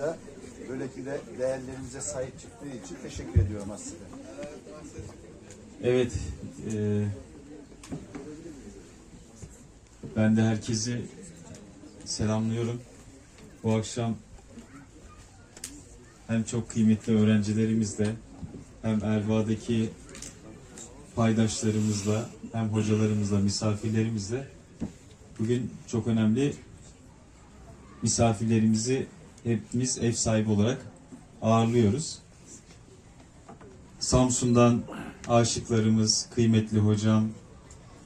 da böyle ki de değerlerimize sahip çıktığı için teşekkür ediyorum aslında. Evet. e, ben de herkesi selamlıyorum. Bu akşam hem çok kıymetli öğrencilerimizle hem Erva'daki paydaşlarımızla hem hocalarımızla, misafirlerimizle bugün çok önemli misafirlerimizi hepimiz ev sahibi olarak ağırlıyoruz. Samsun'dan aşıklarımız, kıymetli hocam,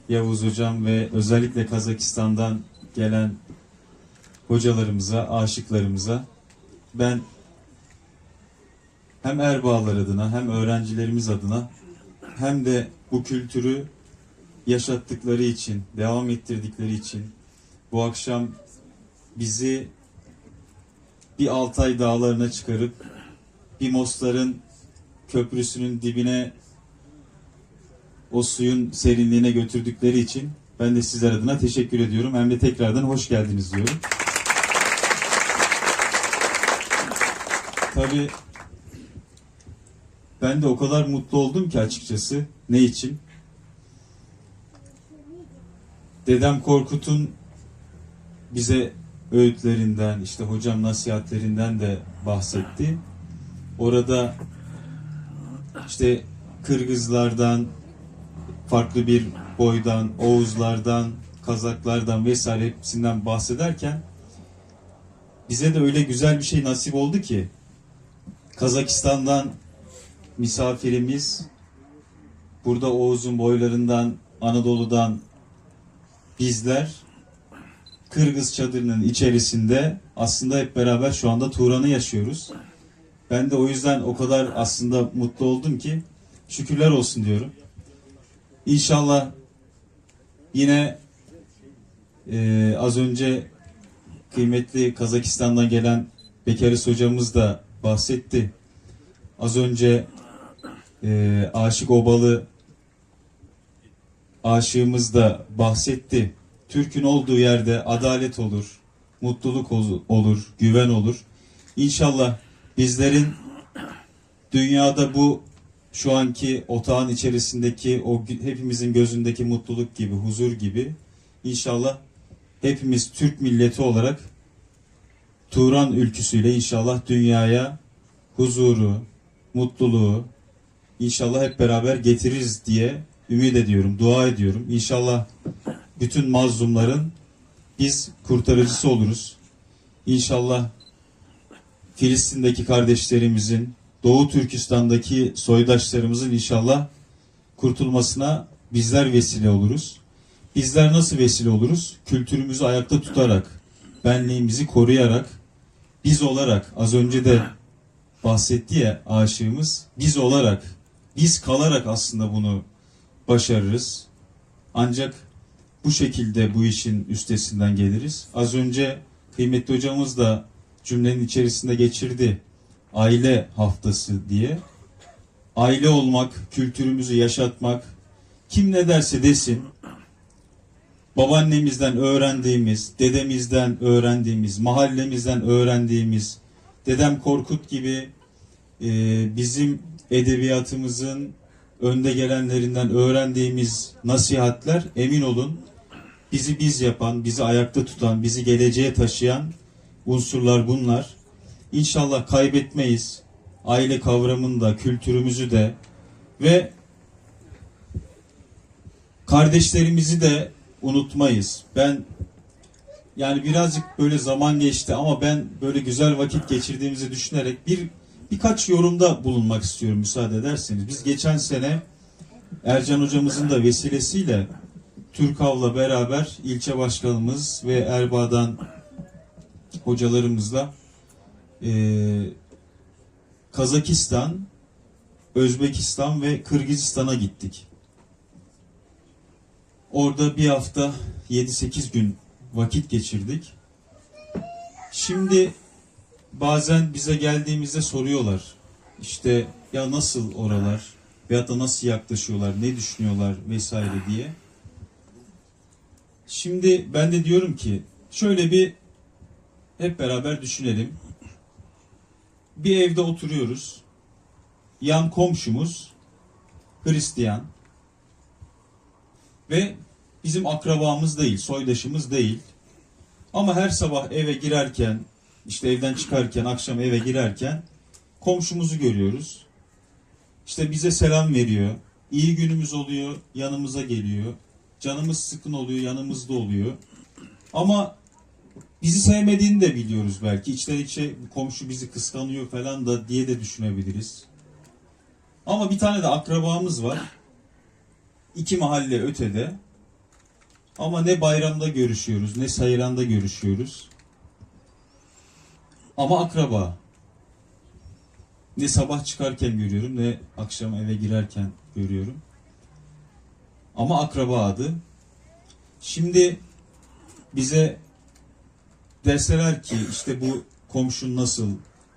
Yavuz hocam ve özellikle Kazakistan'dan gelen hocalarımıza, aşıklarımıza ben hem Erbağlar adına hem öğrencilerimiz adına hem de bu kültürü yaşattıkları için, devam ettirdikleri için bu akşam bizi bir Altay dağlarına çıkarıp bir Mostar'ın köprüsünün dibine o suyun serinliğine götürdükleri için ben de sizler adına teşekkür ediyorum. Hem de tekrardan hoş geldiniz diyorum. Tabii ben de o kadar mutlu oldum ki açıkçası. Ne için? Dedem Korkut'un bize öğütlerinden, işte hocam nasihatlerinden de bahsetti. Orada işte Kırgızlardan, farklı bir boydan, Oğuzlardan, Kazaklardan vesaire hepsinden bahsederken bize de öyle güzel bir şey nasip oldu ki Kazakistan'dan misafirimiz burada Oğuz'un boylarından, Anadolu'dan bizler Kırgız çadırının içerisinde aslında hep beraber şu anda Turan'ı yaşıyoruz. Ben de o yüzden o kadar aslında mutlu oldum ki şükürler olsun diyorum. İnşallah yine e, az önce kıymetli Kazakistan'dan gelen Bekaris hocamız da bahsetti. Az önce e, Aşık Obalı aşığımız da bahsetti. Türk'ün olduğu yerde adalet olur, mutluluk ol- olur, güven olur. İnşallah bizlerin dünyada bu şu anki otağın içerisindeki o hepimizin gözündeki mutluluk gibi, huzur gibi inşallah hepimiz Türk milleti olarak Turan ülküsüyle inşallah dünyaya huzuru, mutluluğu inşallah hep beraber getiririz diye ümit ediyorum, dua ediyorum. İnşallah bütün mazlumların biz kurtarıcısı oluruz. İnşallah Filistin'deki kardeşlerimizin, Doğu Türkistan'daki soydaşlarımızın inşallah kurtulmasına bizler vesile oluruz. Bizler nasıl vesile oluruz? Kültürümüzü ayakta tutarak, benliğimizi koruyarak, biz olarak az önce de bahsetti ya aşığımız, biz olarak, biz kalarak aslında bunu başarırız. Ancak bu şekilde bu işin üstesinden geliriz. Az önce kıymetli hocamız da cümlenin içerisinde geçirdi. Aile haftası diye. Aile olmak, kültürümüzü yaşatmak, kim ne derse desin, babaannemizden öğrendiğimiz, dedemizden öğrendiğimiz, mahallemizden öğrendiğimiz, dedem Korkut gibi e, bizim edebiyatımızın önde gelenlerinden öğrendiğimiz nasihatler emin olun bizi biz yapan, bizi ayakta tutan, bizi geleceğe taşıyan unsurlar bunlar. İnşallah kaybetmeyiz. Aile kavramını da, kültürümüzü de ve kardeşlerimizi de unutmayız. Ben yani birazcık böyle zaman geçti ama ben böyle güzel vakit geçirdiğimizi düşünerek bir birkaç yorumda bulunmak istiyorum müsaade ederseniz. Biz geçen sene Ercan hocamızın da vesilesiyle Türkav'la beraber ilçe başkanımız ve Erbaa'dan hocalarımızla eee, Kazakistan, Özbekistan ve Kırgızistan'a gittik. Orada bir hafta 7-8 gün vakit geçirdik. Şimdi bazen bize geldiğimizde soruyorlar. İşte ya nasıl oralar veyahut da nasıl yaklaşıyorlar, ne düşünüyorlar vesaire diye. Şimdi ben de diyorum ki şöyle bir hep beraber düşünelim. bir evde oturuyoruz. Yan komşumuz Hristiyan ve bizim akrabamız değil, soydaşımız değil. Ama her sabah eve girerken, işte evden çıkarken, akşam eve girerken komşumuzu görüyoruz. İşte bize selam veriyor. İyi günümüz oluyor, yanımıza geliyor. Canımız sıkın oluyor, yanımızda oluyor. Ama bizi sevmediğini de biliyoruz belki. İçten içe komşu bizi kıskanıyor falan da diye de düşünebiliriz. Ama bir tane de akrabamız var. İki mahalle ötede. Ama ne bayramda görüşüyoruz, ne sayranda görüşüyoruz. Ama akraba. Ne sabah çıkarken görüyorum, ne akşam eve girerken görüyorum. Ama akraba adı. Şimdi bize deseler ki işte bu komşun nasıl?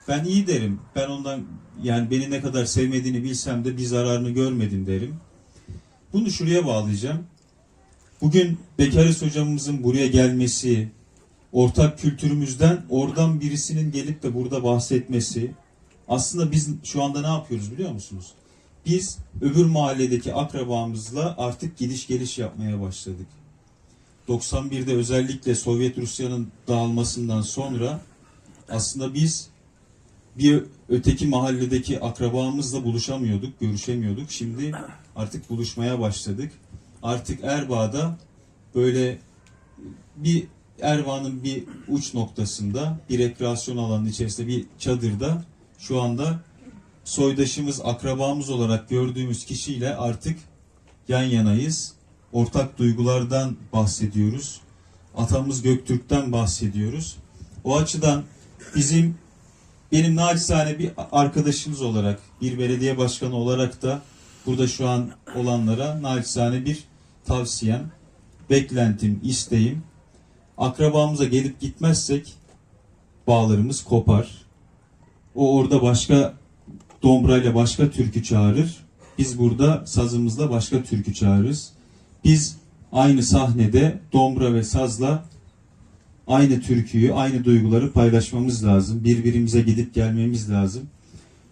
Ben iyi derim. Ben ondan yani beni ne kadar sevmediğini bilsem de bir zararını görmedim derim. Bunu şuraya bağlayacağım. Bugün Bekaris hocamızın buraya gelmesi, ortak kültürümüzden oradan birisinin gelip de burada bahsetmesi, aslında biz şu anda ne yapıyoruz biliyor musunuz? Biz öbür mahalledeki akrabamızla artık gidiş geliş yapmaya başladık. 91'de özellikle Sovyet Rusya'nın dağılmasından sonra aslında biz bir öteki mahalledeki akrabamızla buluşamıyorduk, görüşemiyorduk. Şimdi artık buluşmaya başladık. Artık Erbaa'da böyle bir Erbaa'nın bir uç noktasında bir rekreasyon alanının içerisinde bir çadırda şu anda soydaşımız, akrabamız olarak gördüğümüz kişiyle artık yan yanayız. Ortak duygulardan bahsediyoruz. Atamız Göktürk'ten bahsediyoruz. O açıdan bizim benim naçizane bir arkadaşımız olarak, bir belediye başkanı olarak da burada şu an olanlara naçizane bir tavsiyem, beklentim, isteğim. Akrabamıza gelip gitmezsek bağlarımız kopar. O orada başka dombrayla başka türkü çağırır. Biz burada sazımızla başka türkü çağırırız. Biz aynı sahnede dombra ve sazla aynı türküyü, aynı duyguları paylaşmamız lazım. Birbirimize gidip gelmemiz lazım.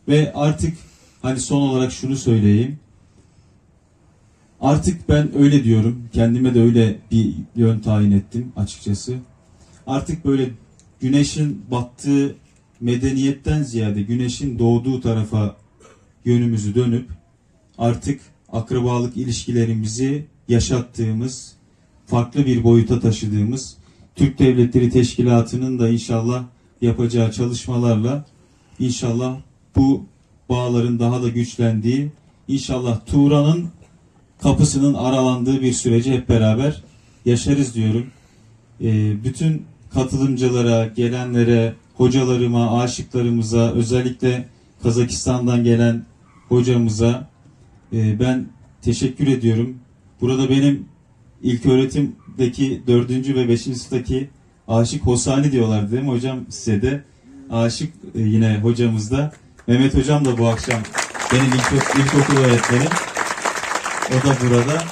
Ve artık hani son olarak şunu söyleyeyim. Artık ben öyle diyorum. Kendime de öyle bir yön tayin ettim açıkçası. Artık böyle güneşin battığı medeniyetten ziyade güneşin doğduğu tarafa yönümüzü dönüp artık akrabalık ilişkilerimizi yaşattığımız, farklı bir boyuta taşıdığımız Türk Devletleri Teşkilatı'nın da inşallah yapacağı çalışmalarla inşallah bu bağların daha da güçlendiği, inşallah Tuğra'nın kapısının aralandığı bir süreci hep beraber yaşarız diyorum. Ee, bütün katılımcılara, gelenlere, hocalarıma, aşıklarımıza, özellikle Kazakistan'dan gelen hocamıza e, ben teşekkür ediyorum. Burada benim ilk öğretimdeki dördüncü ve beşinci sınıftaki Aşık Hosani diyorlar değil mi hocam size de? Aşık e, yine hocamız da. Mehmet hocam da bu akşam benim ilk, ilkokul öğretmenim. O da burada.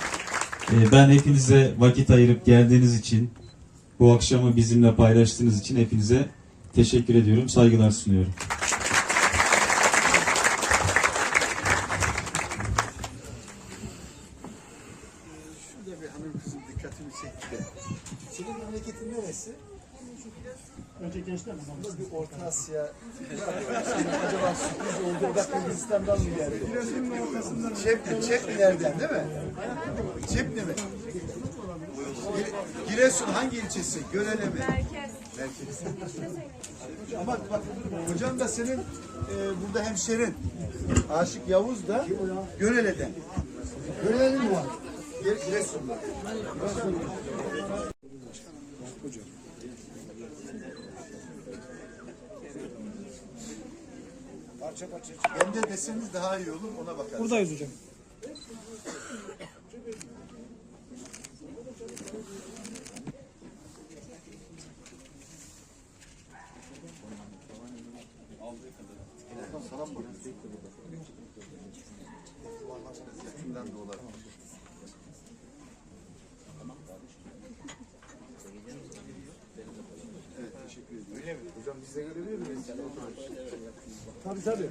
E, ben hepinize vakit ayırıp geldiğiniz için, bu akşamı bizimle paylaştığınız için hepinize teşekkür ediyorum. Saygılar sunuyorum. Şurada bir hanım kızım dikkatimi çekti de. Senin memleketin neresi? Önce gençler mi? Burada bir Orta Asya. Acaba sürpriz oldu. Da Kırgızistan'dan mı geldi? Çepni, Çepni nereden değil mi? Çepni mi? Gire- Giresun hangi ilçesi? Görele mi? Merkez. Merkez. Ama bak hocam da senin e, burada hemşerin. Aşık Yavuz da Görele'den. Görele'li mi var? Gire- Giresun'da. Parça parça. Ben de deseniz daha iyi olur ona bakarız. Buradayız hocam. Evet teşekkür ediyorum. Öyle mi? Hocam biz de görebilir miyiz? Tabii tabii.